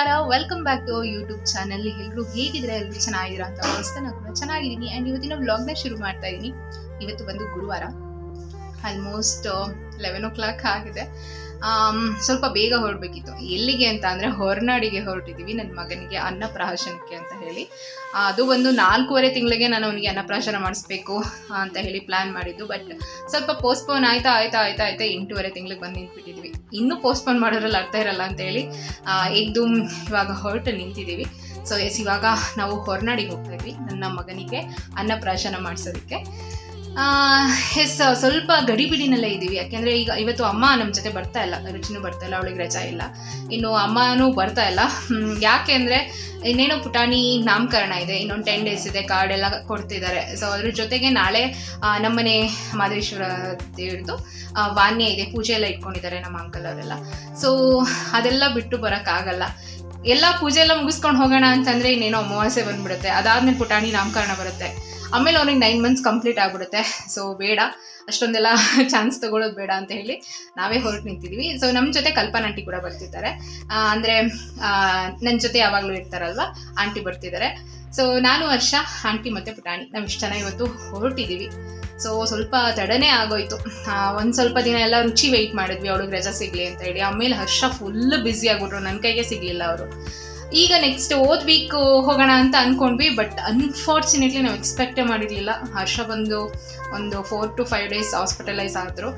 ನಮಸ್ಕಾರ welcome back to YouTube channel ಎಲ್ಲರೂ ಹೇಗಿದ್ರೆ ಎಲ್ಲರೂ ಚೆನ್ನಾಗಿದ್ದೀರಾ ಅಂತ ಭಾವಿಸ್ತಾ ನಾನು ಕೂಡ ಚೆನ್ನಾಗಿದ್ದೀನಿ. ಆ್ಯಂಡ್ ಇವತ್ತಿನ ವ್ಲಾಗ್ನ ಶುರು ಮಾಡ್ತಾ ಇದ್ದೀನಿ ಇವತ್ತು ಬಂದು ಗುರುವಾರ. ಆಲ್ಮೋಸ್ಟ್ ಲೆವೆನ್ ಓ ಕ್ಲಾಕ್ ಆಗಿದೆ. ಸ್ವಲ್ಪ ಬೇಗ ಹೊರಡ್ಬೇಕಿತ್ತು. ಎಲ್ಲಿಗೆ ಅಂತ ಅಂದರೆ ಹೊರನಾಡಿಗೆ ಹೊರಟಿದ್ದೀವಿ ನನ್ನ ಮಗನಿಗೆ ಅನ್ನಪ್ರಾಶನಕ್ಕೆ ಅಂತ ಹೇಳಿ. ಅದು ಒಂದು ನಾಲ್ಕೂವರೆ ತಿಂಗಳಿಗೆ ನಾನು ಅವನಿಗೆ ಅನ್ನಪ್ರಾಶನ ಮಾಡಿಸ್ಬೇಕು ಅಂತ ಹೇಳಿ ಪ್ಲ್ಯಾನ್ ಮಾಡಿದ್ದು. ಬಟ್ ಸ್ವಲ್ಪ ಪೋಸ್ಟ್ಪೋನ್ ಆಯ್ತಾ ಆಯ್ತಾ ಆಯ್ತಾ ಆಯ್ತಾ ಎಂಟೂವರೆ ತಿಂಗಳಿಗೆ ಬಂದು ನಿಂತ್ಬಿಟ್ಟಿದ್ವಿ. ಇನ್ನೂ ಪೋಸ್ಟ್ಪೋನ್ ಮಾಡೋದ್ರಲ್ಲಿ ಅರ್ಥ ಇರಲ್ಲ ಅಂತ ಹೇಳಿ ಏಕ್ದು ಇವಾಗ ಹೊರಟು ನಿಂತಿದ್ದೀವಿ. ಸೊ ಎಸ್ ಇವಾಗ ನಾವು ಹೊರನಾಡಿಗೆ ಹೋಗ್ತಾ ಇದ್ವಿ, ನನ್ನ ಮಗನಿಗೆ ಅನ್ನಪ್ರಾಶನ ಮಾಡಿಸೋದಕ್ಕೆ. ಎಸ್, ಸ್ವಲ್ಪ ಗಡಿಬಿಡಿನಲ್ಲೇ ಇದ್ದೀವಿ ಯಾಕೆಂದರೆ ಈಗ ಇವತ್ತು ಅಮ್ಮ ನಮ್ಮ ಜೊತೆ ಬರ್ತಾ ಇಲ್ಲ. ರುಚಿನೂ ಬರ್ತಾ ಇಲ್ಲ, ಅವಳಿಗೆ ರಜಾ ಇಲ್ಲ. ಇನ್ನು ಅಮ್ಮನೂ ಬರ್ತಾ ಇಲ್ಲ. ಯಾಕೆ ಅಂದರೆ ಇನ್ನೇನೋ ಪುಟಾಣಿ ನಾಮಕರಣ ಇದೆ. ಇನ್ನೊಂದು ಟೆನ್ ಡೇಸ್ ಇದೆ ಕಾರ್ಡ್ ಎಲ್ಲ ಕೊಡ್ತಿದ್ದಾರೆ. ಸೊ ಅದ್ರ ಜೊತೆಗೆ ನಾಳೆ ನಮ್ಮನೆ ಮಾದೇಶ್ವರ ದೇವ್ರದ್ದು ವಾನ್ಯ ಇದೆ. ಪೂಜೆ ಎಲ್ಲ ಇಟ್ಕೊಂಡಿದ್ದಾರೆ ನಮ್ಮ ಅಂಕಲ್ ಅವರೆಲ್ಲ. ಸೊ ಅದೆಲ್ಲ ಬಿಟ್ಟು ಬರೋಕ್ಕಾಗಲ್ಲ. ಎಲ್ಲ ಪೂಜೆ ಎಲ್ಲ ಮುಗಿಸ್ಕೊಂಡು ಹೋಗೋಣ ಅಂತಂದರೆ ಇನ್ನೇನೋ ಅಮಾವಾಸ್ಯೆ ಬಂದ್ಬಿಡುತ್ತೆ. ಅದಾದ್ಮೇಲೆ ಪುಟಾಣಿ ನಾಮಕರಣ ಬರುತ್ತೆ. ಆಮೇಲೆ ಅವ್ನಿಗೆ ನೈನ್ ಮಂತ್ಸ್ ಕಂಪ್ಲೀಟ್ ಆಗ್ಬಿಡುತ್ತೆ. ಸೊ ಬೇಡ. ಅಷ್ಟೊಂದೆಲ್ಲ ಚಾನ್ಸ್ ತಗೊಳ್ಳೋದು ಬೇಡ ಅಂತ ಹೇಳಿ ನಾವೇ ಹೊರಟು ನಿಂತಿದ್ದೀವಿ ಸೊ ನಮ್ಮ ಜೊತೆ ಕಲ್ಪನಾ ಆಂಟಿ ಕೂಡ ಬರ್ತಿದ್ದಾರೆ. ಅಂದರೆ ನನ್ನ ಜೊತೆ ಯಾವಾಗಲೂ ಇರ್ತಾರಲ್ವ? ಆಂಟಿ ಬರ್ತಿದ್ದಾರೆ. ಸೊ ನಾನು, ಹರ್ಷ ಆಂಟಿ ಮತ್ತೆ ಪುಟಾಣಿ. ನಾವು ಇಷ್ಟು ಜನ ಇವತ್ತು ಹೊರಟಿದ್ದೀವಿ ಸೊ ಸ್ವಲ್ಪ ತಡನೇ ಆಗೋಯ್ತು. ಒಂದು ಸ್ವಲ್ಪ ದಿನ ಎಲ್ಲ ರುಚಿ ವೆಯ್ಟ್ ಮಾಡಿದ್ವಿ. ಅವಳಿಗೆ ರಜಾ ಸಿಗಲಿ ಅಂತ ಹೇಳಿ. ಆಮೇಲೆ ಹರ್ಷ ಫುಲ್ ಬ್ಯುಸಿ ಆಗ್ಬಿಟ್ರು. ನನ್ನ ಕೈಗೆ ಸಿಗಲಿಲ್ಲ ಅವರು. ಈಗ ನೆಕ್ಸ್ಟ್ ಓದ್ ವೀಕ್ ಹೋಗೋಣ ಅಂತ ಅಂದ್ಕೊಂಡ್ವಿ ಬಟ್ ಅನ್ಫಾರ್ಚುನೇಟ್ಲಿ ನಾವು ಎಕ್ಸ್ಪೆಕ್ಟೇ ಮಾಡಿರಲಿಲ್ಲ. ಹರ್ಷ ಬಂದು ಒಂದು four to five days hospitalise ಆದರು.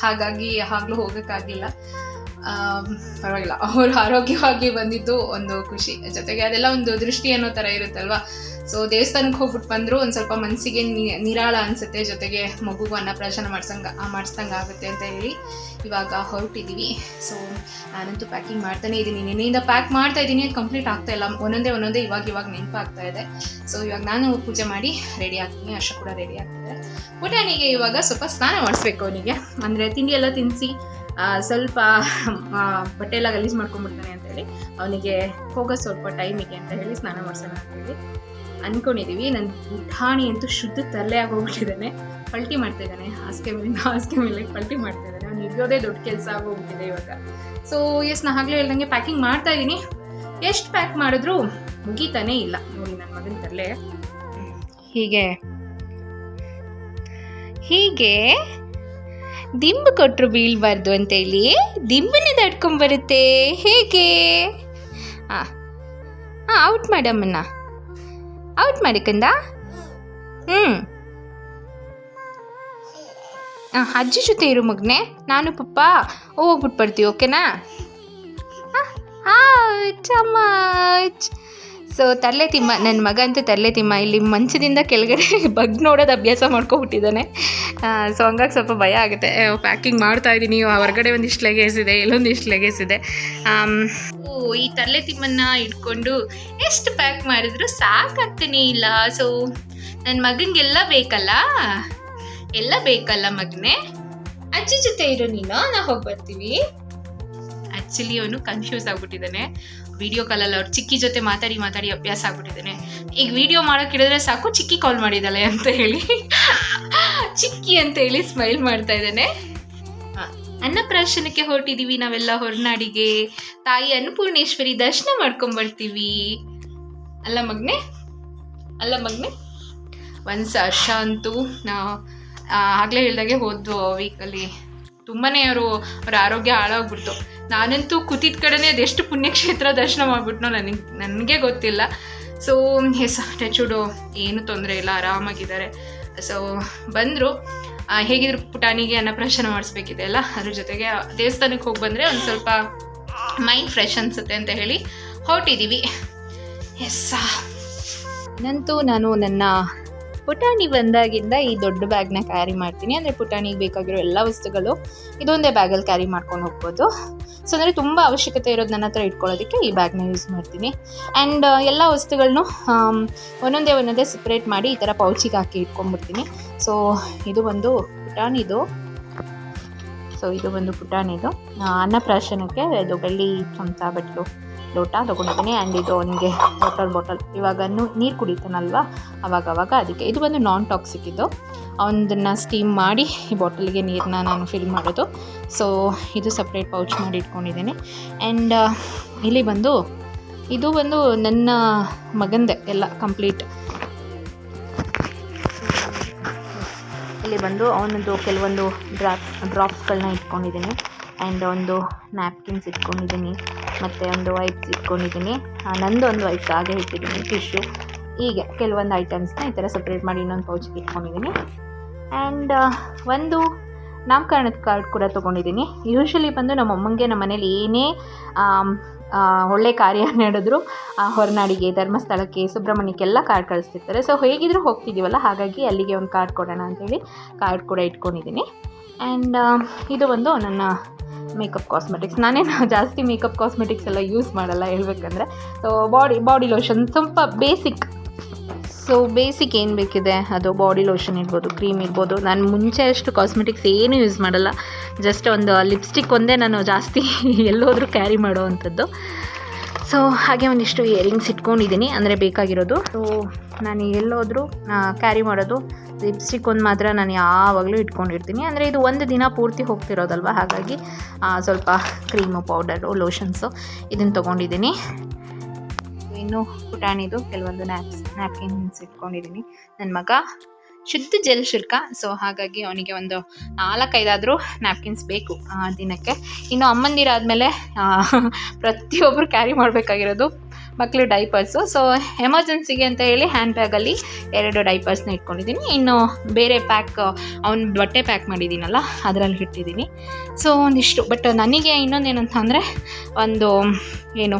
ಹಾಗಾಗಿ ಆಗಲೂ ಹೋಗೋಕ್ಕಾಗಲಿಲ್ಲ. ಪರವಾಗಿಲ್ಲ. ಅವರು ಆರೋಗ್ಯವಾಗಿ ಬಂದಿದ್ದು ಒಂದು ಖುಷಿ. ಜೊತೆಗೆ ಅದೆಲ್ಲ ಒಂದು ದೃಷ್ಟಿ ಅನ್ನೋ ಥರ ಇರುತ್ತಲ್ವಾ? ಸೊ ದೇವಸ್ಥಾನಕ್ಕೆ ಹೋಗ್ಬಿಟ್ಟು ಬಂದರೂ ಒಂದು ಸ್ವಲ್ಪ ಮನಸ್ಸಿಗೆ ನಿರಾಳ ಅನಿಸುತ್ತೆ, ಜೊತೆಗೆ ಮಗುಗೂ ಅನ್ನಪ್ರಾಶನ ಮಾಡ್ಸಂಗೆ ಮಾಡಿಸ್ದಂಗೆ ಆಗುತ್ತೆ ಅಂತ ಹೇಳಿ ಇವಾಗ ಹೊರಟಿದ್ದೀವಿ ಸೊ ನಾನಂತೂ ಪ್ಯಾಕಿಂಗ್ ಮಾಡ್ತಾನೆ ಇದ್ದೀನಿ ನಿನ್ನೆಯಿಂದ ಪ್ಯಾಕ್ ಮಾಡ್ತಾ ಇದ್ದೀನಿ ಅದು ಕಂಪ್ಲೀಟ್ ಆಗ್ತಾ ಇಲ್ಲ. ಒಂದೊಂದೇ ಒಂದೊಂದೇ ಇವಾಗ ಇವಾಗ ನೆನಪಾಗ್ತಾ ಇದೆ. ಸೊ ಇವಾಗ ನಾನು ಪೂಜೆ ಮಾಡಿ ರೆಡಿ ಆಗ್ತೀನಿ. ಅಷ್ಟು ಕೂಡ ರೆಡಿ ಆಗ್ತಿದೆ ಪುಟಾಣಿಗೆ ಇವಾಗ ಸ್ವಲ್ಪ ಸ್ನಾನ ಮಾಡಿಸ್ಬೇಕು ಅವನಿಗೆ. ಅಂದರೆ ತಿಂಡಿ ಎಲ್ಲ ತಿನ್ನಿಸಿ ಸ್ವಲ್ಪ ಬಟ್ಟೆ ಎಲ್ಲ ಗಲೀಜು ಮಾಡ್ಕೊಂಡ್ಬಿಡ್ತಾನೆ ಅಂತ ಹೇಳಿ ಅವನಿಗೆ ಹೋಗೋ ಸ್ವಲ್ಪ ಟೈಮಿಗೆ ಅಂತ ಹೇಳಿ ಸ್ನಾನ ಮಾಡಿಸೋಣ ಅಂತ ಹೇಳಿ ಅನ್ಕೊಂಡಿದೀವಿ. ನನ್ನ ಪುಟಾಣಿ ಅಂತೂ ಶುದ್ಧ ತಲೆ ಆಗೋಗ್ಬಿಟ್ಟಿದ್ದಾನೆ ಪಲ್ಟಿ ಮಾಡ್ತಾ ಇದ್ದಾನೆ. ಹಾಸಿಗೆ ಮೇಲೆ ಹಾಸಿಗೆ ಮೇಲೆ ಪಲ್ಟಿ ಮಾಡ್ತಾ ಇದ್ದಾನೆ. ಅವ್ನು ಇರೋದೇ ದೊಡ್ಡ ಕೆಲಸ ಆಗೋಗ್ಬಿಟ್ಟಿದೆ ಇವಾಗ. ಸೊ ಎಸ್ ನಾ ಆಗಲೇ ಹೇಳ್ದಂಗೆ ಪ್ಯಾಕಿಂಗ್ ಮಾಡ್ತಾ ಇದ್ದೀನಿ ಎಷ್ಟು ಪ್ಯಾಕ್ ಮಾಡಿದ್ರು ಮುಗಿತಾನೆ ಇಲ್ಲ. ನೋಡಿ ನನ್ನ ಮಗನ ತಲೆ ಹೀಗೆ. ಹೀಗೆ ದಿಂಬು ಕೊಟ್ಟರು ಬೀಳ್ಬಾರ್ದು ಅಂತೇಳಿ ದಿಂಬನ್ನೇ ದಾಟ್ಕೊಂಡ್ಬರುತ್ತೆ ಹೇಗೆ? ಹಾಂ ಹಾಂ ಔಟ್ ಮಾಡಮ್ಮನ್ನ ಔಟ್ ಮಾಡಿಕಂದ ಹ್ಞೂ ಹಾಂ ಅಜ್ಜಿ ಜೊತೆ ಇರು ಮಗನೆ. ನಾನು ಪಪ್ಪ ಹೋಗ್ಬಿಟ್ಟು ಬರ್ತೀವಿ ಓಕೆನಾ? ಚಮ್ಮ ಸೊ ತರಲೆ ತಿಮ್ಮ ನನ್ನ ಮಗ ಅಂತೂ ತರಲೆ ತಿಮ್ಮ, ಇಲ್ಲಿ ಮಂಚದಿಂದ ಕೆಳಗಡೆ ಬಗ್ ನೋಡೋದು ಅಭ್ಯಾಸ ಮಾಡ್ಕೊಬಿಟ್ಟಿದ್ದಾನೆ. ಸೊ ಹಂಗಾಗಿ ಸ್ವಲ್ಪ ಭಯ ಆಗುತ್ತೆ. ಪ್ಯಾಕಿಂಗ್ ಮಾಡ್ತಾ ಇದ್ದೀನಿ ಹೊರಗಡೆ ಒಂದಿಷ್ಟು ಲೆಗೇಜ್ ಇದೆ ಇಲ್ಲೊಂದಿಷ್ಟು ಲೆಗೇಜ್ ಇದೆ. ಓ, ಈ ತರಲೆ ತಿಮ್ಮನ್ನ ಇಟ್ಕೊಂಡು ಎಷ್ಟು ಪ್ಯಾಕ್ ಮಾಡಿದ್ರು ಸಾಕಾಗ್ತಾನೆ ಇಲ್ಲ. ಸೊ ನನ್ನ ಮಗನಿಗೆಲ್ಲ ಬೇಕಲ್ಲ? ಎಲ್ಲ ಬೇಕಲ್ಲ ಮಗನೇ? ಅಜ್ಜಿ ಜೊತೆ ಇರೋ ನೀನು, ನಾ ಹೋಗಿ ಬರ್ತೀವಿ. ಆ್ಯಕ್ಚುಲಿ ಅವನು ಕನ್ಫ್ಯೂಸ್ ಆಗ್ಬಿಟ್ಟಿದ್ದಾನೆ. ವಿಡಿಯೋ ಕಾಲಲ್ಲಿ ಅವ್ರು ಚಿಕ್ಕಿ ಜೊತೆ ಮಾತಾಡಿ ಮಾತಾಡಿ ಅಭ್ಯಾಸ ಆಗ್ಬಿಟ್ಟಿದ್ದಾನೆ. ಈಗ ವಿಡಿಯೋ ಮಾಡೋಕೆ ಹಿಡಿದ್ರೆ ಸಾಕು, ಚಿಕ್ಕಿ ಕಾಲ್ ಮಾಡಿದ್ದಾಳೆ ಅಂತ ಹೇಳಿ. ಚಿಕ್ಕಿ ಅಂತ ಹೇಳಿ ಸ್ಮೈಲ್ ಮಾಡ್ತಾ ಇದ್ದಾನೆ. ಅನ್ನಪ್ರಾಶನಕ್ಕೆ ಹೊರಟಿದೀವಿ ನಾವೆಲ್ಲ ಹೊರನಾಡಿಗೆ. ತಾಯಿ ಅನ್ನಪೂರ್ಣೇಶ್ವರಿ ದರ್ಶನ ಮಾಡ್ಕೊಂಬರ್ತೀವಿ ಅಲ್ಲ ಮಗ್ನೆ? ಅಲ್ಲ ಮಗ್ನೆ? ಒಂದು ವರ್ಷ ಅಂತೂ, ನಾ ಆಗಲೇ ಹೇಳ್ದಾಗೆ ಹೋದ್ವು ವೀಕಲ್ಲಿ ತುಂಬಾ ಅವರು, ಅವ್ರ ಆರೋಗ್ಯ ಹಾಳಾಗ್ಬಿಡ್ತು. ನಾನಂತೂ ಕೂತಿದ್ದ ಕಡೆನೇ ಅದೆಷ್ಟು ಪುಣ್ಯಕ್ಷೇತ್ರ ದರ್ಶನ ಮಾಡಿಬಿಟ್ನೋ ನನಗೆ ನನಗೆ ಗೊತ್ತಿಲ್ಲ. ಸೊ ಎಸ್ ಟೆಚುಡು ಏನು ತೊಂದರೆ ಇಲ್ಲ, ಆರಾಮಾಗಿದ್ದಾರೆ. ಸೊ ಬಂದರು. ಹೇಗಿದ್ರು ಪುಟಾಣಿಗೆ ಅನ್ನಪ್ರಾಶನ ಮಾಡಿಸ್ಬೇಕಿದೆ ಅಲ್ಲ? ಅದ್ರ ಜೊತೆಗೆ ದೇವಸ್ಥಾನಕ್ಕೆ ಹೋಗಿ ಬಂದರೆ ಒಂದು ಸ್ವಲ್ಪ ಮೈಂಡ್ ಫ್ರೆಶ್ ಅನಿಸುತ್ತೆ ಅಂತ ಹೇಳಿ ಹೊರಟಿದ್ದೀವಿ ಎಸ್ ನಂತೂ ನಾನು ನನ್ನ ಪುಟಾಣಿ ಬಂದಾಗಿಂದ ಈ ದೊಡ್ಡ ಬ್ಯಾಗ್ನ ಕ್ಯಾರಿ ಮಾಡ್ತೀನಿ. ಅಂದರೆ ಪುಟಾಣಿಗೆ ಬೇಕಾಗಿರೋ ಎಲ್ಲ ವಸ್ತುಗಳು ಇದೊಂದೇ ಬ್ಯಾಗಲ್ಲಿ ಕ್ಯಾರಿ ಮಾಡ್ಕೊಂಡು ಹೋಗ್ಬೋದು. ಸೊ ಅಂದರೆ ತುಂಬ ಅವಶ್ಯಕತೆ ಇರೋದು ನನ್ನ ಹತ್ರ ಇಟ್ಕೊಳ್ಳೋದಕ್ಕೆ ಈ ಬ್ಯಾಗ್ನ ಯೂಸ್ ಮಾಡ್ತೀನಿ. ಆ್ಯಂಡ್ ಎಲ್ಲ ವಸ್ತುಗಳನ್ನು ಒಂದೊಂದೇ ಒಂದೊಂದೇ ಸಪ್ರೇಟ್ ಮಾಡಿ ಈ ಥರ ಪೌಚಿಗೆ ಹಾಕಿ ಇಟ್ಕೊಂಡ್ಬಿಡ್ತೀನಿ. ಸೊ ಇದು ಒಂದು ಪುಟಾಣಿದು ಸೊ ಇದು ಒಂದು ಪುಟಾಣಿದು ಅನ್ನಪ್ರಾಶನಕ್ಕೆ ಇದು ಬೆಳ್ಳಿ ಚಮಚ ಬಟ್ಲು ಲೋಟ ತೊಗೊಂಡಿದ್ದೀನಿ ಆ್ಯಂಡ್ ಇದು ಅವನಿಗೆ ಬಾಟಲ್ ಬಾಟಲ್ ಇವಾಗ ನೀರು ಕುಡಿತಾನಲ್ವ? ಅವಾಗ ಅದಕ್ಕೆ. ಇದು ಬಂದು ನಾನ್ ಟಾಕ್ಸಿಕ್ ಇದು. ಅವನದನ್ನು ಸ್ಟೀಮ್ ಮಾಡಿ ಈ ಬಾಟಲ್ಗೆ ನೀರನ್ನ ನಾನು ಫಿಲ್ ಮಾಡೋದು. ಸೊ ಇದು ಸಪ್ರೇಟ್ ಪೌಚ್ ಮಾಡಿ ಇಟ್ಕೊಂಡಿದ್ದೀನಿ. ಆ್ಯಂಡ್ ಇಲ್ಲಿ ಬಂದು, ಇದು ಬಂದು ನನ್ನ ಮಗಂದೆ ಎಲ್ಲ ಕಂಪ್ಲೀಟ್ ಇಲ್ಲಿ ಬಂದು ಅವನದು ಕೆಲವೊಂದು ಡ್ರಾಪ್ ಡ್ರಾಪ್ಸ್ಗಳನ್ನ ಇಟ್ಕೊಂಡಿದ್ದೀನಿ. ಆ್ಯಂಡ್ ಒಂದು ನ್ಯಾಪ್ಕಿನ್ಸ್ ಇಟ್ಕೊಂಡಿದ್ದೀನಿ. ಮತ್ತು ಒಂದು ವೈಪ್ಸ್ ಇಟ್ಕೊಂಡಿದ್ದೀನಿ. ನಂದು ಒಂದು ವೈಪ್ಸ್ ಹಾಗೆ ಇಟ್ಟಿದ್ದೀನಿ ಟಿಶ್ಯೂ ಹೀಗೆ, ಕೆಲವೊಂದು ಐಟಮ್ಸ್ನ ಈ ಥರ ಸಪ್ರೇಟ್ ಮಾಡಿ ಇನ್ನೊಂದು ಪೌಚಿಗೆ ಇಟ್ಕೊಂಡಿದ್ದೀನಿ. ಆ್ಯಂಡ್ ಒಂದು ನಾಮಕರಣದ ಕಾರ್ಡ್ ಕೂಡ ತೊಗೊಂಡಿದ್ದೀನಿ. ಯೂಶ್ವಲಿ ಬಂದು ನಮ್ಮ ಅಮ್ಮಂಗೆ ನಮ್ಮ ಮನೇಲಿ ಏನೇ ಒಳ್ಳೆ ಕಾರ್ಯ ನಡೆದ್ರು ಹೊರನಾಡಿಗೆ, ಧರ್ಮಸ್ಥಳಕ್ಕೆ, ಸುಬ್ರಹ್ಮಣ್ಯಕ್ಕೆಲ್ಲ ಕಾರ್ಡ್ ಕಳಿಸ್ತಿರ್ತಾರೆ. ಸೊ ಹೇಗಿದ್ರೂ ಹೋಗ್ತಿದ್ದೀವಲ್ಲ, ಹಾಗಾಗಿ ಅಲ್ಲಿಗೆ ಒಂದು ಕಾರ್ಡ್ ಕೊಡೋಣ ಅಂತೇಳಿ ಕಾರ್ಡ್ ಕೂಡ ಇಟ್ಕೊಂಡಿದ್ದೀನಿ. ಆ್ಯಂಡ್ ಇದು ಒಂದು ನನ್ನ ಮೇಕಪ್ ಕಾಸ್ಮೆಟಿಕ್ಸ್ ನಾನೇನು ಜಾಸ್ತಿ ಮೇಕಪ್ ಕಾಸ್ಮೆಟಿಕ್ಸ್ ಎಲ್ಲ ಯೂಸ್ ಮಾಡಲ್ಲ ಹೇಳ್ಬೇಕಂದ್ರೆ. ಸೊ ಬಾಡಿ ಬಾಡಿ ಲೋಷನ್ ಸ್ವಲ್ಪ ಬೇಸಿಕ್ ಸೊ ಬೇಸಿಕ್ ಏನು ಬೇಕಿದೆ? ಅದು ಬಾಡಿ ಲೋಷನ್ ಇರ್ಬೋದು ಕ್ರೀಮ್ ಇರ್ಬೋದು. ನಾನು ಮುಂಚೆ ಅಷ್ಟು ಕಾಸ್ಮೆಟಿಕ್ಸ್ ಏನೂ ಯೂಸ್ ಮಾಡಲ್ಲ. ಜಸ್ಟ್ ಒಂದು ಲಿಪ್ಸ್ಟಿಕ್ ಒಂದೇ ನಾನು ಜಾಸ್ತಿ ಎಲ್ಲೋದರೂ ಕ್ಯಾರಿ ಮಾಡೋ ಅಂಥದ್ದು. ಸೊ ಹಾಗೆ ಒಂದಿಷ್ಟು ಇಯರಿಂಗ್ಸ್ ಇಟ್ಕೊಂಡಿದ್ದೀನಿ. ಅಂದರೆ ಬೇಕಾಗಿರೋದು. ಸೊ ನಾನು ಎಲ್ಲೋದ್ರೂ ಕ್ಯಾರಿ ಮಾಡೋದು ಲಿಪ್ಸ್ಟಿಕ್ ಒಂದು ಮಾತ್ರ ನಾನು ಯಾವಾಗಲೂ ಇಟ್ಕೊಂಡಿರ್ತೀನಿ. ಅಂದರೆ ಇದು ಒಂದು ದಿನ ಪೂರ್ತಿ ಹೋಗ್ತಿರೋದಲ್ವ? ಹಾಗಾಗಿ ಸ್ವಲ್ಪ ಕ್ರೀಮು ಪೌಡರು ಲೋಷನ್ಸು ಇದನ್ನು ತೊಗೊಂಡಿದ್ದೀನಿ. ಇನ್ನು ಪುಟಾಣಿದು ಕೆಲವೊಂದು ನ್ಯಾಪ್ಸ್ ನ್ಯಾಪ್ಕಿನ್ಸ್ ಇಟ್ಕೊಂಡಿದ್ದೀನಿ. ನನ್ನ ಮಗ ಶುದ್ಧ ಜೆಲ್ ಶುಲ್ಕ. ಸೊ ಹಾಗಾಗಿ ಅವನಿಗೆ ಒಂದು ನಾಲ್ಕೈದಾದರೂ ನ್ಯಾಪ್ಕಿನ್ಸ್ ಬೇಕು ಆ, ದಿನಕ್ಕೆ. ಇನ್ನು ಅಮ್ಮಂದಿರಾದಮೇಲೆ ಪ್ರತಿಯೊಬ್ಬರು ಕ್ಯಾರಿ ಮಾಡಬೇಕಾಗಿರೋದು ಮಕ್ಕಳು ಡೈಪರ್ಸು ಸೊ ಎಮರ್ಜೆನ್ಸಿಗೆ ಅಂತ ಹೇಳಿ ಹ್ಯಾಂಡ್ ಬ್ಯಾಗಲ್ಲಿ ಎರಡು ಡೈಪರ್ಸ್ನ ಇಟ್ಕೊಂಡಿದ್ದೀನಿ. ಇನ್ನು ಬೇರೆ ಪ್ಯಾಕ್ ಅವ್ನ ಬಟ್ಟೆ ಪ್ಯಾಕ್ ಮಾಡಿದ್ದೀನಲ್ಲ ಅದರಲ್ಲಿ ಇಟ್ಟಿದ್ದೀನಿ. ಸೊ ಒಂದಿಷ್ಟು. ಬಟ್ ನನಗೆ ಇನ್ನೊಂದೇನಂತ ಅಂದರೆ ಒಂದು ಏನು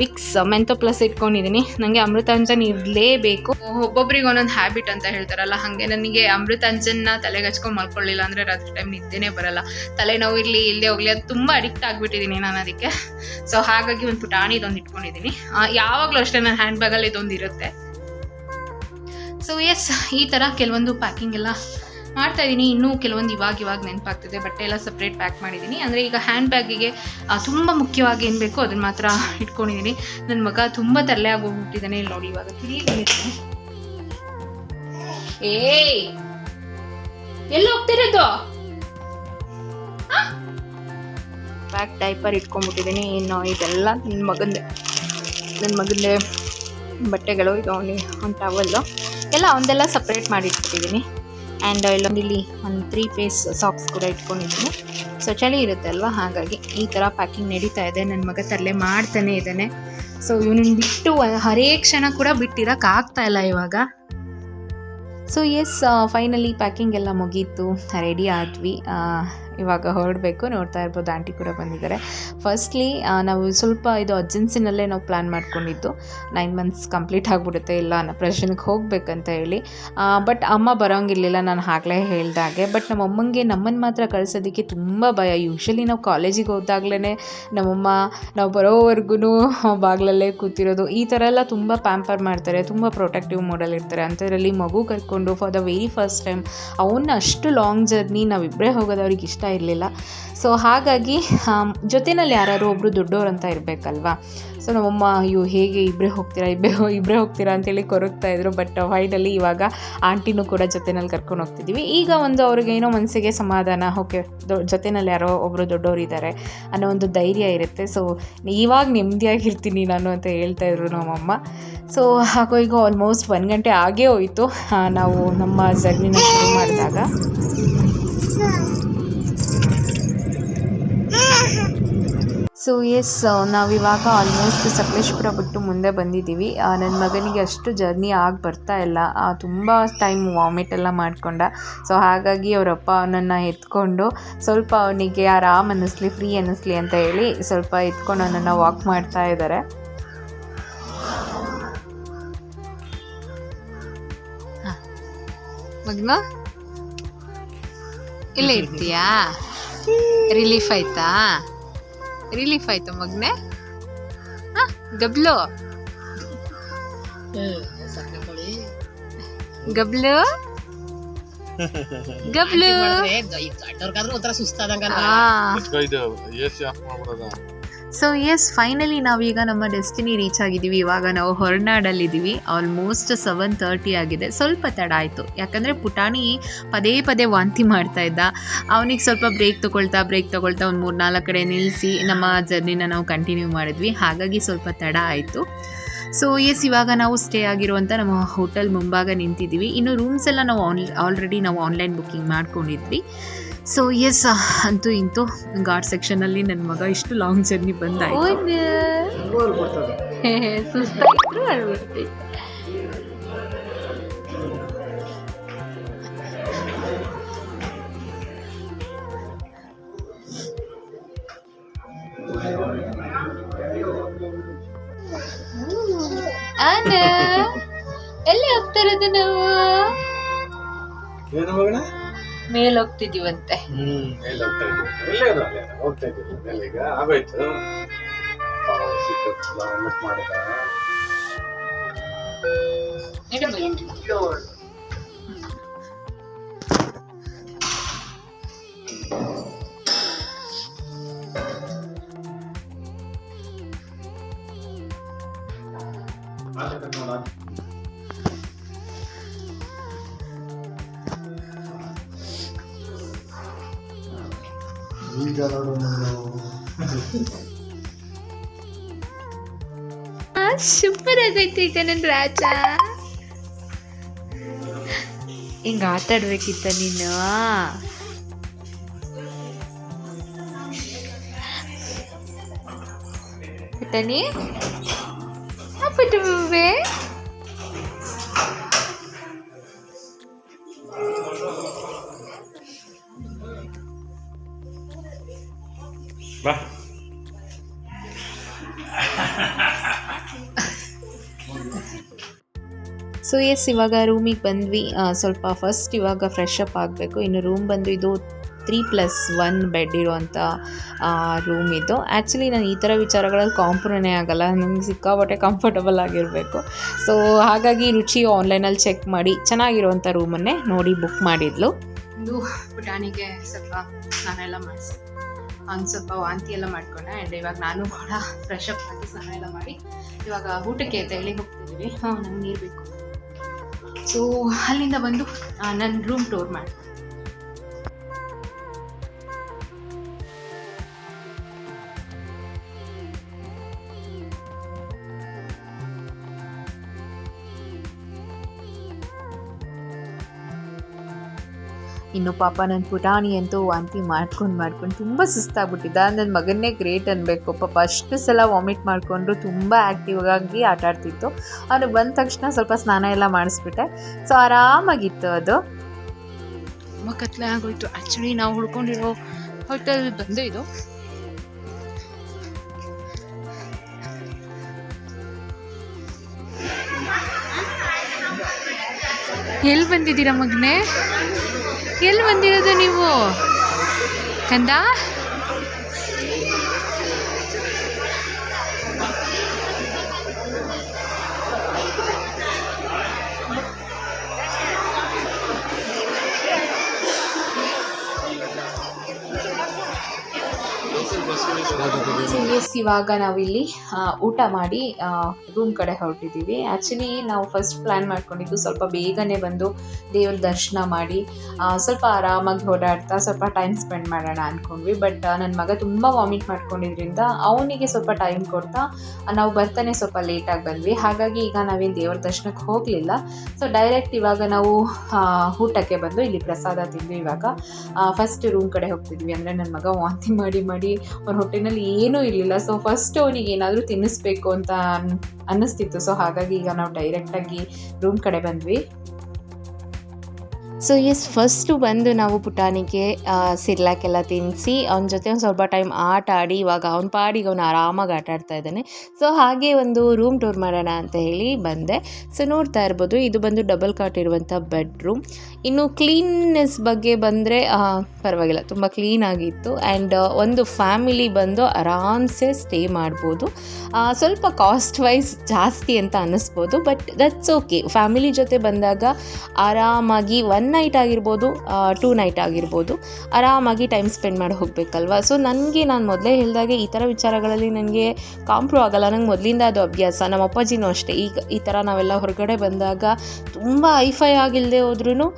ವಿಕ್ಸ್ ಮೆಂಥೋ ಪ್ಲಸ್ ಇಟ್ಕೊಂಡಿದ್ದೀನಿ ನನಗೆ ಅಮೃತಾಂಜನ್ ಇರಲೇಬೇಕು. ಒಬ್ಬೊಬ್ರಿಗೆ ಒಂದೊಂದು ಹ್ಯಾಬಿಟ್ ಅಂತ ಹೇಳ್ತಾರಲ್ಲ, ಹಾಗೆ ನನಗೆ ಅಮೃತಾಂಜನ್ನ ತಲೆಗೆ ಹಚ್ಕೊಂಡು ಮಲ್ಕೊಳ್ಳಿಲ್ಲ ಅಂದರೆ ರಾತ್ರಿ ಟೈಮ್ ನಿದ್ದೆನೇ ಬರಲ್ಲ. ತಲೆನೋವು ಇರಲಿ ಇಲ್ಲೇ ಹೋಗಲಿ, ಅದು ತುಂಬ ಅಡಿಕ್ಟ್ ಆಗಿಬಿಟ್ಟಿದ್ದೀನಿ ನಾನು ಅದಕ್ಕೆ. ಸೊ ಹಾಗಾಗಿ ಒಂದು ಪುಟಾಣಿ ಇದೊಂದು ಇಟ್ಕೊಂಡಿದ್ದೀನಿ ಯಾವಾಗಲೂ ಅಷ್ಟೇ ನನ್ನ ಹ್ಯಾಂಡ್ ಬ್ಯಾಗಲ್ಲಿ ಇದೊಂದು ಇರುತ್ತೆ. ಸೊ ಎಸ್ ಈ ಥರ ಕೆಲವೊಂದು ಪ್ಯಾಕಿಂಗ್ ಎಲ್ಲ ಮಾಡ್ತಾ ಇದ್ದೀನಿ ಇನ್ನೂ ಕೆಲವೊಂದು ಇವಾಗ ಇವಾಗ ನೆನಪಾಗ್ತದೆ. ಬಟ್ಟೆ ಎಲ್ಲ ಸಪ್ರೇಟ್ ಪ್ಯಾಕ್ ಮಾಡಿದ್ದೀನಿ ಅಂದರೆ ಈಗ ಹ್ಯಾಂಡ್ ಬ್ಯಾಗಿಗೆ ತುಂಬ ಮುಖ್ಯವಾಗಿ ಏನು ಬೇಕೋ ಅದನ್ನು ಮಾತ್ರ ಇಟ್ಕೊಂಡಿದ್ದೀನಿ ನನ್ನ ಮಗ ತುಂಬ ತರಲೆ ಆಗೋಗ್ಬಿಟ್ಟಿದ್ದಾನೆ ಇಲ್ಲಿ ನೋಡಿ ಇವಾಗ. ಏಯ್! ಎಲ್ಲಿ ಹೋಗ್ತಿರೋದು? ಬ್ಯಾಕ್ ಡೈಪರ್ ಇಟ್ಕೊಂಡ್ಬಿಟ್ಟಿದ್ದೀನಿ ಇನ್ನು ಇದೆಲ್ಲ ನನ್ನ ಮಗಂದೆ. ನನ್ನ ಮಗಂದೆ ಬಟ್ಟೆಗಳು, ಇದು ಅವನಿ ಅಂತ ಟವಲ್ಲು ಎಲ್ಲ ಅವನ್ನೆಲ್ಲ ಸಪ್ರೇಟ್ ಮಾಡಿ ಇಟ್ಬಿಟ್ಟಿದ್ದೀನಿ ಆ್ಯಂಡ್ ಇಲ್ಲೊಂದು ಇಲ್ಲಿ ಒಂದು ತ್ರೀ ಪೇಸ್ ಸಾಕ್ಸ್ ಕೂಡ ಇಟ್ಕೊಂಡಿದ್ದೀನಿ. ಸೊ ಚಳಿ ಇರುತ್ತೆ ಅಲ್ವಾ? ಹಾಗಾಗಿ ಈ ಥರ ಪ್ಯಾಕಿಂಗ್ ನಡೀತಾ ಇದೆ. ನನ್ನ ಮಗ ತರಲೆ ಮಾಡ್ತಾನೆ ಇದ್ದಾನೆ. ಸೊ ಇವನನ್ನು ಬಿಟ್ಟು ಹರೇ ಕ್ಷಣ ಕೂಡ ಬಿಟ್ಟಿರೋಕೆ ಆಗ್ತಾ ಇಲ್ಲ ಇವಾಗ. ಸೊ ಎಸ್ ಫೈನಲಿ ಪ್ಯಾಕಿಂಗ್ ಎಲ್ಲ ಮುಗೀತು. ರೆಡಿ ಆದ್ವಿ. ಇವಾಗ ಹೊರಡಬೇಕು, ನೋಡ್ತಾ ಇರ್ಬೋದು, ಆಂಟಿ ಕೂಡ ಬಂದಿದ್ದಾರೆ. ಫಸ್ಟ್ಲಿ ನಾವು ಸ್ವಲ್ಪ ಇದು ಅರ್ಜೆನ್ಸಿನಲ್ಲೇ ನಾವು ಪ್ಲ್ಯಾನ್ ಮಾಡ್ಕೊಂಡಿದ್ದು. ನೈನ್ ಮಂತ್ಸ್ ಕಂಪ್ಲೀಟ್ ಆಗಿಬಿಡುತ್ತೆ, ಇಲ್ಲ ಪ್ರಶ್ನೆಗೆ ಹೋಗ್ಬೇಕಂತ ಹೇಳಿ. ಬಟ್ ಅಮ್ಮ ಬರೋಂಗಿರ್ಲಿಲ್ಲ, ನಾನು ಆಗಲೇ ಹೇಳ್ದಾಗೆ ಬಟ್ ನಮ್ಮ ಅಮ್ಮಂಗೆ ನಮ್ಮನ್ನು ಮಾತ್ರ ಕಳಿಸೋದಕ್ಕೆ ತುಂಬ ಭಯ. ಯೂಶ್ವಲಿ ನಾವು ಕಾಲೇಜಿಗೆ ಹೋದಾಗ್ಲೇ ನಮ್ಮಮ್ಮ ನಾವು ಬರೋವರೆಗೂ ಬಾಗಿಲಲ್ಲೇ ಕೂತಿರೋದು. ಈ ಥರ ಎಲ್ಲ ತುಂಬ ಪ್ಯಾಂಪರ್ ಮಾಡ್ತಾರೆ, ತುಂಬ ಪ್ರೊಟೆಕ್ಟಿವ್ ಮೋಡಲ್ ಇರ್ತಾರೆ. ಅಂಥದ್ರಲ್ಲಿ ಮಗು ಕರ್ಕೊಂಡು for the very first time ಅವನ್ನ ಅಷ್ಟು ಲಾಂಗ್ ಜರ್ನಿ ನಾವಿಬ್ಬರೇ ಹೋಗೋದು ಅವ್ರಿಗೆ ಇಷ್ಟ ಇರಲಿಲ್ಲ. ಸೊ ಹಾಗಾಗಿ ಜೊತೇನಲ್ಲಿ ಜೊತೆನಲ್ಲಿ ಯಾರು ಒಬ್ಬರು ದೊಡ್ಡೋರು ಅಂತ ಇರಬೇಕಲ್ವಾ? ಸೊ ನಮ್ಮಮ್ಮ, ಅಯ್ಯೋ, ಹೇಗೆ ಇಬ್ಬರೇ ಹೋಗ್ತೀರಾ ಇಬ್ಬರೇ ಇಬ್ಬರೇ ಹೋಗ್ತೀರಾ? ಅಂತೇಳಿ ಕೊರಗ್ತಾ ಇದ್ರು. ಬಟ್ ಫೈನಲಿ ಇವಾಗ ಆಂಟಿನೂ ಕೂಡ ಜೊತೆನಲ್ಲಿ ಕರ್ಕೊಂಡು ಹೋಗ್ತಿದ್ದೀವಿ ಈಗ ಒಂದು ಅವ್ರಿಗೆ ಏನೋ ಮನಸ್ಸಿಗೆ ಸಮಾಧಾನ, ಓಕೆ, ದೊ, ಜೊತೆನಲ್ಲಿ ಯಾರೋ ಒಬ್ಬರು ದೊಡ್ಡವರು ಇದ್ದಾರೆ ಅನ್ನೋ ಒಂದು ಧೈರ್ಯ ಇರುತ್ತೆ. ಸೊ ಇವಾಗ ನೆಮ್ಮದಿಯಾಗಿರ್ತೀನಿ ನಾನು ಅಂತ ಹೇಳ್ತಾ ಇದ್ರು ನಮ್ಮಮ್ಮ. ಸೊ ಹಾಗೋ, ಈಗ ಆಲ್ಮೋಸ್ಟ್ ಒಂದು ಗಂಟೆ ಆಗೇ ಹೋಯಿತು. ನಾವು ನಮ್ಮ ಜರ್ನಿನ ಶುರು ಮಾಡಿದಾಗ. ಸೊ ಎಸ್ ನಾವಿವಾಗ ಆಲ್ಮೋಸ್ಟ್ ಸಕಲೇಶ್ಪುರ ಬಿಟ್ಟು ಮುಂದೆ ಬಂದಿದ್ದೀವಿ. ನನ್ನ ಮಗನಿಗೆ ಅಷ್ಟು ಜರ್ನಿ ಆಗಿ ಬರ್ತಾ ಇಲ್ಲ. ತುಂಬ ಟೈಮ್ ವಾಮಿಟ್ ಎಲ್ಲ ಮಾಡ್ಕೊಂಡ. ಸೊ ಹಾಗಾಗಿ ಅವರಪ್ಪ ಅವನನ್ನು ಎತ್ಕೊಂಡು ಸ್ವಲ್ಪ ಅವನಿಗೆ ಆರಾಮ್ ಅನ್ನಿಸ್ಲಿ ಫ್ರೀ ಅನ್ನಿಸ್ಲಿ ಅಂತ ಹೇಳಿ ಸ್ವಲ್ಪ ಎತ್ಕೊಂಡು ಅವನನ್ನು ವಾಕ್ ಮಾಡ್ತಾ ಇದ್ದಾರೆ ಮಗನ? ಇಲ್ಲೇ ಇರ್ತೀಯಾ? ರಿಲೀಫ್ ಆಯ್ತಾ? ರಿಲೀಫ್ ಆಯ್ತು ಮಗ್ನೆ? ಗಬ್ಲು. ಗಬ್ಲು? ಗಬ್ಲು. ದೊಡ್ಡವ್ರಿಗಾದ್ರೂ ಒಂಥರ ಸುಸ್ತಾದಂಗ ಸಿ ಎಸ್ ಫೈನಲಿ ನಾವೀಗ ನಮ್ಮ ಡೆಸ್ಟಿನಿ ರೀಚ್ ಆಗಿದ್ದೀವಿ. ಇವಾಗ ನಾವು ಹೊರನಾಡಲ್ಲಿದ್ದೀವಿ. ಆಲ್ಮೋಸ್ಟ್ ಸೆವೆನ್ ತರ್ಟಿ ಆಗಿದೆ. ಸ್ವಲ್ಪ ತಡ ಆಯಿತು. ಯಾಕಂದರೆ ಪುಟಾಣಿ ಪದೇ ಪದೇ ವಾಂತಿ ಮಾಡ್ತಾ ಇದ್ದ. ಅವನಿಗೆ ಸ್ವಲ್ಪ ಬ್ರೇಕ್ ತೊಗೊಳ್ತಾ ಬ್ರೇಕ್ ತೊಗೊಳ್ತಾ ಒಂದು ಮೂರು ನಾಲ್ಕು ಕಡೆ ನಿಲ್ಲಿಸಿ ನಮ್ಮ ಜರ್ನಿನ ನಾವು ಕಂಟಿನ್ಯೂ ಮಾಡಿದ್ವಿ. ಹಾಗಾಗಿ ಸ್ವಲ್ಪ ತಡ ಆಯಿತು. ಸೊ ಎಸ್ ಇವಾಗ ನಾವು ಸ್ಟೇ ಆಗಿರುವಂಥ ನಮ್ಮ ಹೋಟೆಲ್ ಮುಂಭಾಗ ನಿಂತಿದ್ದೀವಿ. ಇನ್ನು ರೂಮ್ಸ್ ಎಲ್ಲ ನಾವು ಆನ್ ಆಲ್ರೆಡಿ ನಾವು ಆನ್ಲೈನ್ ಬುಕ್ಕಿಂಗ್ ಮಾಡ್ಕೊಂಡಿದ್ವಿ. ಸೊ ಎಸ್ ಅಂತೂ ಇಂತೂ ಸೆಕ್ಷನ್ ಸೆಕ್ಷನಲ್ಲಿ ನನ್ನ ಮಗ ಇಷ್ಟು ಲಾಂಗ್ ಜರ್ನಿ ಬಂದಾಯ್ತು ಸುಸ್ತಾಯ್ತು ಮೇಲೆ ಹೋಗ್ತಿದೀವಂತೆ ಹ್ಮ್ ಎಲ್ಲಿ ಹೋಗ್ತಾ ಇದ್ದೀವಿ ಎಲ್ಲೇ ಇರೋ ಅಲ್ಲೇ ಹೋಗ್ತಾ ಇದ್ದೀವಿ ಎಲ್ಲಿಗ ಆಗೋಯ್ತು ಮಾಡಿದ ನೋಡ ಸೂಪರ್ ಆಗೈತೆ ಈಗ ನನ್ನ ರಾಜ ಹಿಂಗ ಆಟಾಡ್ಬೇಕಿತ್ತ ನೀನು ಪುಟ್ಟನಿ ಪುಟ್ಟುವೆ ಬಾ ಸೊ ಎಸ್ ಇವಾಗ ರೂಮಿಗೆ ಬಂದ್ವಿ. ಸ್ವಲ್ಪ ಫಸ್ಟ್ ಇವಾಗ ಫ್ರೆಶ್ ಅಪ್ ಆಗಬೇಕು. ಇನ್ನು ರೂಮ್ ಬಂದು ಇದು ತ್ರೀ ಪ್ಲಸ್ ಒನ್ ಬೆಡ್ ಇರುವಂಥ ರೂಮ್ ಇದು. ಆ್ಯಕ್ಚುಲಿ ನಾನು ಈ ಥರ ವಿಚಾರಗಳಲ್ಲಿ ಕಾಂಪ್ರನೇ ಆಗಲ್ಲ. ನನಗೆ ಸಿಕ್ಕಾಪಟ್ಟೆ ಕಂಫರ್ಟಬಲ್ ಆಗಿರಬೇಕು. ಸೊ ಹಾಗಾಗಿ ರುಚಿ ಆನ್ಲೈನಲ್ಲಿ ಚೆಕ್ ಮಾಡಿ ಚೆನ್ನಾಗಿರುವಂಥ ರೂಮನ್ನೇ ನೋಡಿ ಬುಕ್ ಮಾಡಿದ್ಲು. ಒಂದು ಪುಟಾಣಿಗೆ ಸ್ವಲ್ಪ ಸ್ನಾನ ಎಲ್ಲ ಮಾಡಿಸಿ. ಅವ್ನು ಸ್ವಲ್ಪ ವಾಂತಿ ಎಲ್ಲ ಮಾಡ್ಕೊಂಡೆ. ಆ್ಯಂಡ್ ಇವಾಗ ನಾನು ಕೂಡ ಫ್ರೆಶ್ ಅಪ್ ಆಗಿ ಸ್ನಾನ ಎಲ್ಲ ಮಾಡಿ. ಇವಾಗ ಊಟಕ್ಕೆ ಹೇಳಿ ಹೋಗ್ತಿದ್ದೀವಿ ಹಾಂ ನೀರು ಬೇಕು. ಸೊ ಅಲ್ಲಿಂದ ಬಂದು ನನ್ನ ರೂಮ್ ಟೂರ್ ಮಾಡಿ. ಇನ್ನು ಪಾಪ ನನ್ನ ಪುಟಾಣಿ ಅಂತೂ ವಾಂತಿ ಮಾಡ್ಕೊಂಡು ಮಾಡ್ಕೊಂಡು ತುಂಬ ಸುಸ್ತಾಗ್ಬಿಟ್ಟಿದ್ದ. ನನ್ನ ಮಗನ್ನೇ ಗ್ರೇಟ್ ಅನ್ಬೇಕು. ಪಾಪ ಅಷ್ಟು ಸಲ ವಾಮಿಟ್ ಮಾಡಿಕೊಂಡ್ರು ತುಂಬ ಆ್ಯಕ್ಟಿವ್ ಆಗಿ ಆಟ ಬಂದ ತಕ್ಷಣ ಸ್ವಲ್ಪ ಸ್ನಾನ ಎಲ್ಲ ಮಾಡಿಸ್ಬಿಟ್ಟೆ. ಸೊ ಆರಾಮಾಗಿತ್ತು ಅದು. ತುಂಬ ಕತ್ಲೆ ಆಗೋಯ್ತು. ಆ್ಯಕ್ಚುಲಿ ನಾವು ಹುಡ್ಕೊಂಡಿರೋ ಹೋಟೆಲ್ ಬಂದು ಇದು. ಎಲ್ಲಿ ಬಂದಿದ್ದೀರಾ ಮಗನೇ? ಎಲ್ಲಿ ಬಂದಿರೋದು ನೀವು? ಕಂದ? ಎಸ್ ಇವಾಗ ನಾವಿಲ್ಲಿ ಊಟ ಮಾಡಿ ರೂಮ್ ಕಡೆ ಹೊರಟಿದ್ದೀವಿ. ಆ್ಯಕ್ಚುಲಿ ನಾವು ಫಸ್ಟ್ ಪ್ಲ್ಯಾನ್ ಮಾಡ್ಕೊಂಡಿದ್ದು ಸ್ವಲ್ಪ ಬೇಗನೆ ಬಂದು ದೇವ್ರ ದರ್ಶನ ಮಾಡಿ ಸ್ವಲ್ಪ ಆರಾಮಾಗಿ ಓಡಾಡ್ತಾ ಸ್ವಲ್ಪ ಟೈಮ್ ಸ್ಪೆಂಡ್ ಮಾಡೋಣ ಅಂದ್ಕೊಂಡ್ವಿ ಬಟ್ ನನ್ನ ಮಗ ತುಂಬ ವಾಮಿಟ್ ಮಾಡ್ಕೊಂಡಿದ್ರಿಂದ ಅವನಿಗೆ ಸ್ವಲ್ಪ ಟೈಮ್ ಕೊಡ್ತಾ ನಾವು ಬರ್ತಾನೆ ಸ್ವಲ್ಪ ಲೇಟಾಗಿ ಬಂದ್ವಿ. ಹಾಗಾಗಿ ಈಗ ನಾವೇನು ದೇವ್ರ ದರ್ಶನಕ್ಕೆ ಹೋಗಲಿಲ್ಲ. ಸೊ ಡೈರೆಕ್ಟ್ ಇವಾಗ ನಾವು ಊಟಕ್ಕೆ ಬಂದು ಇಲ್ಲಿ ಪ್ರಸಾದ ತಿಂದು ಇವಾಗ. ಫಸ್ಟ್ ರೂಮ್ ಕಡೆ ಹೋಗ್ತಿದ್ವಿ. ಅಂದರೆ ನನ್ನ ಮಗ ವಾಂತಿ ಮಾಡಿ ಮಾಡಿ ಅವ್ನ ಹೊಟ್ಟೆನಲ್ಲಿ ಏನೂ ಇರಲಿಲ್ಲ. ಸೊ ಫಸ್ಟ್ ಅವನಿಗೆ ಏನಾದರೂ ತಿನ್ನಿಸ್ಬೇಕು ಅಂತ ಅನ್- ಅನ್ನಿಸ್ತಿತ್ತು. ಸೊ ಹಾಗಾಗಿ ಈಗ ನಾವು ಡೈರೆಕ್ಟಾಗಿ ರೂಮ್ ಕಡೆ ಬಂದ್ವಿ. ಸೊ ಎಸ್ ಫಸ್ಟು ಬಂದು ನಾವು ಪುಟಾಣಿಗೆ ಸಿರ್ಲಾಕೆಲ್ಲ ತಿನ್ನಿಸಿ ಅವನ ಜೊತೆ ಒಂದು ಸ್ವಲ್ಪ ಟೈಮ್ ಆಟ ಆಡಿ, ಇವಾಗ ಅವ್ನ ಪಾಡಿಗೆ ಅವನು ಆರಾಮಾಗಿ ಆಟ ಆಡ್ತಾ ಇದ್ದಾನೆ. ಸೊ ಹಾಗೆ ಒಂದು ರೂಮ್ ಟೂರ್ ಮಾಡೋಣ ಅಂತ ಹೇಳಿ ಬಂದೆ. ಸೊ ನೋಡ್ತಾ ಇರ್ಬೋದು, ಇದು ಬಂದು ಡಬಲ್ ಕಾಟ್ ಇರುವಂಥ ಬೆಡ್ರೂಮ್ ಇನ್ನು ಕ್ಲೀನ್ನೆಸ್ ಬಗ್ಗೆ ಬಂದರೆ ಪರವಾಗಿಲ್ಲ. ತುಂಬ ಕ್ಲೀನಾಗಿತ್ತು ಆ್ಯಂಡ್ ಒಂದು ಫ್ಯಾಮಿಲಿ ಬಂದು ಆರಾಮ್ಸೆ ಸ್ಟೇ ಮಾಡ್ಬೋದು. ಸ್ವಲ್ಪ ಕಾಸ್ಟ್ ವೈಸ್ ಜಾಸ್ತಿ ಅಂತ ಅನ್ನಿಸ್ಬೋದು ಬಟ್ ದಟ್ಸ್ ಓಕೆ ಫ್ಯಾಮಿಲಿ ಜೊತೆ ಬಂದಾಗ ಆರಾಮಾಗಿ ಒನ್ ನೈಟ್ ಆಗಿರ್ಬೋದು ಟೂ ನೈಟ್ ಆಗಿರ್ಬೋದು, ಆರಾಮಾಗಿ ಟೈಮ್ ಸ್ಪೆಂಡ್ ಮಾಡಿ ಹೋಗಬೇಕಲ್ವ? ಸೊ ನನಗೆ ನಾನು ಮೊದಲೇ ಹೇಳಿದಾಗೆ ಈ ಥರ ವಿಚಾರಗಳಲ್ಲಿ ನನಗೆ ಕಾಂಪ್ರೂವ್ ಆಗಲ್ಲ. ನಂಗೆ ಮೊದಲಿಂದ ಅದು ಅಭ್ಯಾಸ. ನಮ್ಮ ಅಪ್ಪಾಜಿನೂ ಅಷ್ಟೇ. ಈಗ ಈ ಥರ ನಾವೆಲ್ಲ ಹೊರಗಡೆ ಬಂದಾಗ ತುಂಬ ಐಫೈ ಆಗಿಲ್ಲದೆ ಹೋದ್ರೂ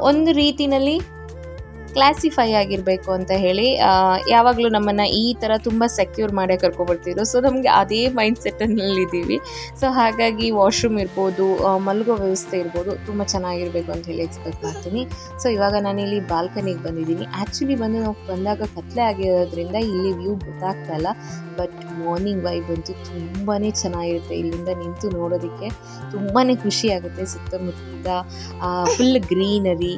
ಒಂದು ರೀತಿನಲ್ಲಿ ಕ್ಲಾಸಿಫೈ ಆಗಿರಬೇಕು ಅಂತ ಹೇಳಿ ಯಾವಾಗಲೂ ನಮ್ಮನ್ನು ಈ ಥರ ತುಂಬ ಸೆಕ್ಯೂರ್ ಮಾಡೇ ಕರ್ಕೊಬರ್ತಿದ್ರು. ಸೊ ನಮಗೆ ಅದೇ ಮೈಂಡ್ ಸೆಟ್ಟಲ್ಲಿದ್ದೀವಿ ಸೊ ಹಾಗಾಗಿ ವಾಶ್ರೂಮ್ ಇರ್ಬೋದು ಮಲಗೋ ವ್ಯವಸ್ಥೆ ಇರ್ಬೋದು, ತುಂಬ ಚೆನ್ನಾಗಿರಬೇಕು ಅಂತ ಹೇಳಿ ಎಕ್ಸ್ಪೆಕ್ಟ್ ಮಾಡ್ತೀನಿ. ಸೊ ಇವಾಗ ನಾನು ಇಲ್ಲಿ ಬಾಲ್ಕನಿಗೆ ಬಂದಿದ್ದೀನಿ. ಆ್ಯಕ್ಚುಲಿ ಬಂದು ನಾವು ಬಂದಾಗ ಕತ್ಲೆ ಆಗಿರೋದ್ರಿಂದ ಇಲ್ಲಿ ವ್ಯೂ ಗೊತ್ತಾಗ್ತಲ್ಲ ಬಟ್ ಮಾರ್ನಿಂಗ್ ವೈಬ್ ಅಂತೂ ತುಂಬಾ ಚೆನ್ನಾಗಿರುತ್ತೆ. ಇಲ್ಲಿಂದ ನಿಂತು ನೋಡೋದಕ್ಕೆ ತುಂಬಾ ಖುಷಿ ಆಗುತ್ತೆ. ಸುತ್ತಮುತ್ತ ಫುಲ್ ಗ್ರೀನರಿ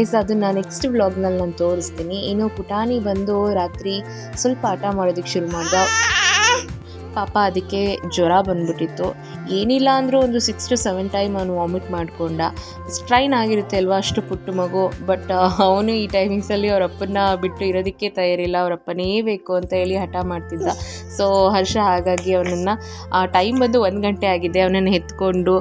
ಎಸ್ ಅದನ್ನು ನೆಕ್ಸ್ಟ್ ವ್ಲಾಗ್ನಲ್ಲಿ ನಾನು ತೋರಿಸ್ತೀನಿ. ಇನ್ನು ಪುಟಾಣಿ ಬಂದು ರಾತ್ರಿ ಸ್ವಲ್ಪ ಆಟ ಮಾಡೋದಕ್ಕೆ ಶುರು ಮಾಡ್ದ. ಪಾಪ ಅದಕ್ಕೆ ಜ್ವರ ಬಂದ್ಬಿಟ್ಟಿತ್ತು. ಏನಿಲ್ಲ ಅಂದರೂ ಒಂದು ಸಿಕ್ಸ್ ಟು ಸೆವೆನ್ ಟೈಮ್ ಅವನು ವಾಮಿಟ್ ಮಾಡಿಕೊಂಡ. ಸ್ಟ್ರೈನ್ ಆಗಿರುತ್ತೆ ಅಲ್ವಾ ಅಷ್ಟು ಪುಟ್ಟ ಮಗು ಬಟ್ ಅವನು ಈ ಟೈಮಿಂಗ್ಸಲ್ಲಿ ಅವರಪ್ಪನ ಬಿಟ್ಟು ಇರೋದಕ್ಕೆ ತಯಾರಿಲ್ಲ ಅವರಪ್ಪನೇ ಬೇಕು ಅಂತ ಹೇಳಿ ಹಠ ಮಾಡ್ತಿದ್ದ. ಸೊ ಹರ್ಷ ಹಾಗಾಗಿ ಅವನನ್ನು ಟೈಮ್ ಬಂದು ಒಂದು ಗಂಟೆ ಆಗಿದೆ, ಅವನನ್ನು ಎತ್ಕೊಂಡು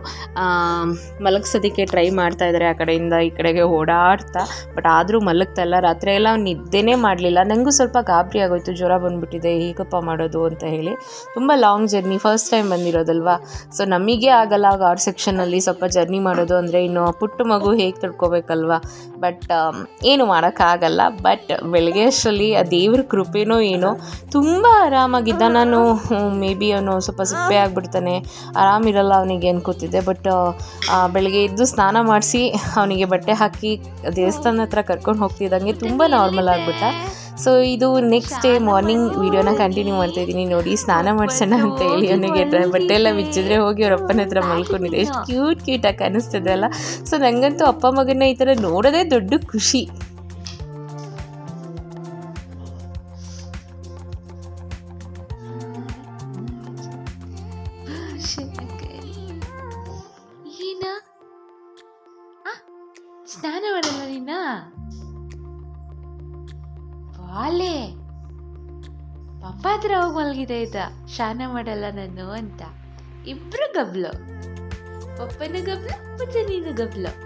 ಮಲಗಿಸೋದಕ್ಕೆ ಟ್ರೈ ಮಾಡ್ತಾ ಇದ್ದಾರೆ ಆ ಕಡೆಯಿಂದ ಈ ಕಡೆಗೆ ಓಡಾಡ್ತಾ. ಬಟ್ ಆದರೂ ಮಲಗ್ತಲ್ಲ ರಾತ್ರಿ ಎಲ್ಲ ಅವ್ನು ನಿದ್ದೆನೇ ಮಾಡಲಿಲ್ಲ. ನನಗೂ ಸ್ವಲ್ಪ ಗಾಬರಿ ಆಗೋಯ್ತು, ಜ್ವರ ಬಂದುಬಿಟ್ಟಿದೆ, ಹೇಗಪ್ಪ ಮಾಡೋದು ಅಂತ ಹೇಳಿ. ತುಂಬ ಲಾಂಗ್ ಜರ್ನಿ ಫಸ್ಟ್ ಟೈಮ್ ಬಂದಿರೋದಲ್ವಾ? ಸೊ ನಮಗೆ ಆಗಲ್ಲ ಆರ್ ಸೆಕ್ಷನಲ್ಲಿ ಸ್ವಲ್ಪ ಜರ್ನಿ ಮಾಡೋದು ಅಂದರೆ ಇನ್ನು ಪುಟ್ಟ ಮಗು ಹೇಗೆ ತಡ್ಕೋಬೇಕಲ್ವ ಬಟ್ ಏನು ಮಾಡೋಕ್ಕಾಗಲ್ಲ ಬಟ್ ಬೆಳಗ್ಗೆ ಅಷ್ಟರಲ್ಲಿ ಆ ದೇವ್ರ ಕೃಪೆನೋ ಏನೋ ತುಂಬ ಆರಾಮಾಗಿದ್ದ. ನಾನು ಮೇ ಬಿ ಅವನು ಸ್ವಲ್ಪ ಸಿಪ್ಪೆ ಆಗಿಬಿಡ್ತಾನೆ. ಆರಾಮಿರಲ್ಲ ಅವನಿಗೆ ಅನ್ಕೋತಿದ್ದೆ. ಬಟ್ ಬೆಳಗ್ಗೆ ಎದ್ದು ಸ್ನಾನ ಮಾಡಿಸಿ ಅವನಿಗೆ ಬಟ್ಟೆ ಹಾಕಿ ದೇವಸ್ಥಾನ ಹತ್ರ ಕರ್ಕೊಂಡು ಹೋಗ್ತಿದ್ದಂಗೆ ತುಂಬ ನಾರ್ಮಲ್ ಆಗಿಬಿಟ್ಟ. ಸೊ ಇದು ನೆಕ್ಸ್ಟ್ ಡೇ ಮಾರ್ನಿಂಗ್ ವೀಡಿಯೋನ ಕಂಟಿನ್ಯೂ ಮಾಡ್ತಾ ಇದ್ದೀನಿ. ನೋಡಿ, ಸ್ನಾನ ಮಾಡಿಸೋಣ ಅಂತ ಹೇಳಿ ಅವನಿಗೆ ಬಟ್ಟೆ ಎಲ್ಲ ಬಿಚ್ಚಿದ್ರೆ ಹೋಗಿ ಅವ್ರ ಅಪ್ಪನ ಹತ್ರ ಮಲ್ಕೊಂಡಿದ್ದೆ. ಎಷ್ಟು ಕ್ಯೂಟ್ ಕ್ಯೂಟಾಗಿ ಕಾಣಿಸ್ತದೆ ಅಲ್ಲ. ಸೊ ನನಗಂತೂ ಅಪ್ಪ ಮಗನ ಈ ಥರ ನೋಡೋದೇ ದೊಡ್ಡ ಖುಷಿ. ಸ್ನಾನ ಬಾಲೆ. ಪಾಪ ಹತ್ರ ಹೋಗಿ ಮಲಗಿದೆ ಇದ್ದ ಶಾನ ಮಾಡಲ್ಲ ನಾನು ಅಂತ. ಇಬ್ರು ಗಬ್ಲು. ಪಪ್ಪನ ಗಬ್ಲು ಮತ್ತೆ ನೀನು ಗಬ್ಲು.